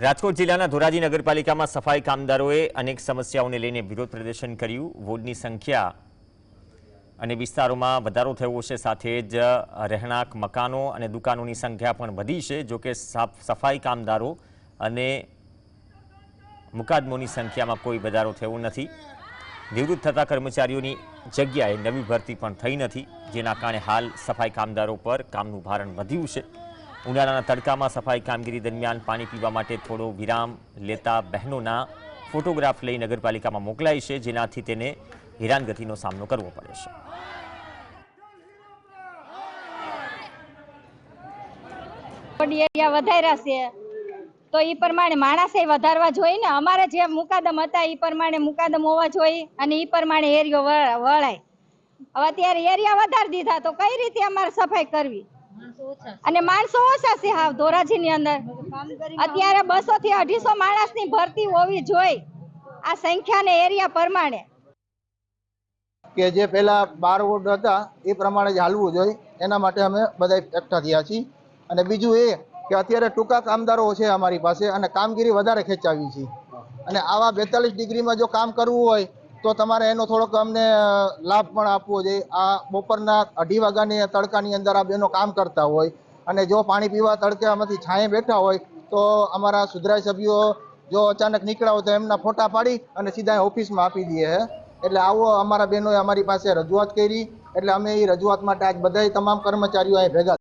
રાજકોટ જિલ્લાના ધોરાજી નગરપાલિકામાં સફાઈ કામદારોએ અનેક સમસ્યાઓને લઈને વિરોધ પ્રદર્શન કર્યું. વોર્ડની સંખ્યા અને વિસ્તારોમાં વધારો થયો છે. સાથે જ રહેણાંક, મકાનો અને દુકાનોની સંખ્યા પણ વધી છે. જોકે સાફ- સફાઈ કામદારો અને મુકાદમોની સંખ્યામાં કોઈ વધારો થયો નથી. નિવૃત્ત થતા કર્મચારીઓની જગ્યાએ નવી ભરતી પણ થઈ નથી, જેના કારણે હાલ સફાઈ કામદારો પર કામનું ભારણ વધ્યું છે. ઉનાળાના તડકામાં સફાઈ કામગીરી દરમિયાન પાણી પીવા માટે થોડો વિરામ લેતા બહેનોના ફોટોગ્રાફ લઈ નગરપાલિકામાં મોકલાય છે, જેનાથી તેને હેરાનગતિનો સામનો કરવો પડે છે. એરિયા વધાર્યા છે. તો એ પ્રમાણે માણસે વધારવા જોઈએ ને. અમારે જે મુકાદમ હતા એ પ્રમાણે મુકાદમ હોવા જોઈએ અને એ પ્રમાણે એરિયો વળાય હવે અત્યારે એરિયા વધારી દીધા, તો કઈ રીતે અમારે સફાઈ કરવી? અને માણસો ઓછા છે હાવ ધોરાજીની અંદર. અત્યારે બસો થી અઢીસો માણસની ભરતી હોવી જોઈએ આ સંખ્યા ને એરિયા પ્રમાણે. કે જે પેલા બાર વોર્ડ હતા એ પ્રમાણે જ હાલવું જોઈએ. એના માટે અમે બધા એકઠા થયા છીએ. અને બીજું એ કે અત્યારે ટૂંકા કામદારો છે અમારી પાસે અને કામગીરી વધારે ખેંચાવી છે. અને આવા બેતાલીસ ડિગ્રીમાં જો કામ કરવું હોય તો તમારે એનો થોડોક અમને લાભ પણ આપવો જોઈએ. આ બપોરના અઢી વાગ્યાની તડકાની અંદર આ બેનો કામ કરતા હોય અને જો પાણી પીવા તડકે આમાંથી છાંયે બેઠા હોય, તો અમારા સુધરાઈ સભ્યો જો અચાનક નીકળ્યા હોય તો એમના ફોટા પાડી અને સીધા ઓફિસમાં આપી દઈએ છે એટલે આવો અમારા બહેનોએ અમારી પાસે રજૂઆત કરી. એટલે અમે એ રજૂઆત માટે આજ બધાય તમામ કર્મચારીઓ અહીં ભેગા